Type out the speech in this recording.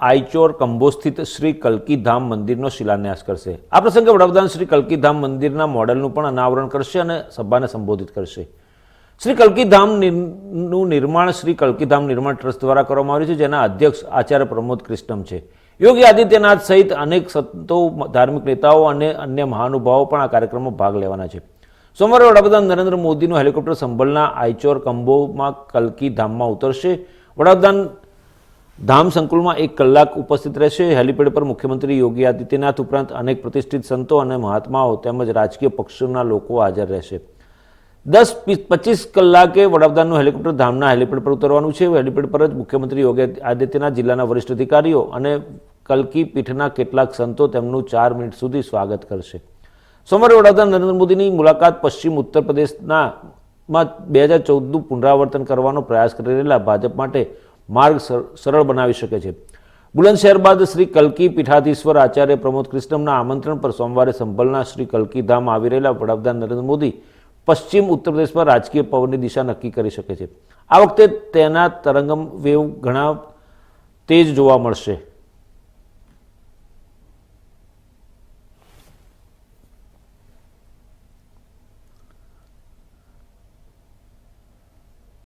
આઈચોર કંબો સ્થિત શ્રી કલકીધામ મંદિરનો શિલાન્યાસ કરશે. આ પ્રસંગે વડાપ્રધાન શ્રી કલ્કીધામ મંદિરના મોડેલનું પણ અનાવરણ કરશે અને સભાને સંબોધિત કરશે. શ્રી કલ્કીધામનું નિર્માણ શ્રી કલ્કીધામ નિર્માણ ટ્રસ્ટ દ્વારા કરવામાં આવ્યું છે, જેના અધ્યક્ષ આચાર્ય પ્રમોદ કૃષ્ણમ છે. યોગી આદિત્યનાથ સહિત અનેક સંતો, ધાર્મિક નેતાઓ અને અન્ય મહાનુભાવો પણ આ કાર્યક્રમમાં ભાગ લેવાના છે. સોમવારે વડાપ્રધાન નરેન્દ્ર મોદીનું હેલિકોપ્ટર સંભલના આઈચોર કંબોમાં કલ્કી ધામમાં ઉતરશે. વડાપ્રધાન ધામ સંકુલમાં એક કલાક ઉપસ્થિત રહેશે. હેલિપેડ પર મુખ્યમંત્રી યોગી આદિત્યનાથ ઉપરાંત અનેક પ્રતિષ્ઠિત સંતો અને મહાત્માઓ તેમજ રાજકીય પક્ષોના લોકો હાજર રહેશે. દસ પચીસ કલાકે વડાપ્રધાનનું હેલિકોપ્ટર ધામના હેલિપેડ પર ઉતરવાનું છે. હેલિપેડ પર જ મુખ્યમંત્રી યોગી આદિત્યનાથ, જિલ્લાના વરિષ્ઠ અધિકારીઓ અને કલ્કી પીઠના કેટલાક સંતો તેમનું ચાર મિનિટ સુધી સ્વાગત કરશે. સોમવારે વડાપ્રધાન નરેન્દ્ર મોદીની મુલાકાત પશ્ચિમ ઉત્તર પ્રદેશના માં બે હજાર ચૌદનું પુનરાવર્તન કરવાનો પ્રયાસ કરી રહેલા ભાજપ માટે માર્ગ સર- સરળ બનાવી શકે છે. બુલંદશહેર બાદ શ્રી કલ્કી પીઠાધીશ્વર આચાર્ય પ્રમોદ કૃષ્ણમના આમંત્રણ પર સોમવારે સંભલના શ્રી કલ્કી ધામ આવી રહેલા વડાપ્રધાન નરેન્દ્ર મોદી પશ્ચિમ ઉત્તર પ્રદેશમાં રાજકીય પવનની દિશા નક્કી કરી શકે છે. આ વખતે તેના તરંગમ વેવ ઘણા તેજ જોવા મળશે.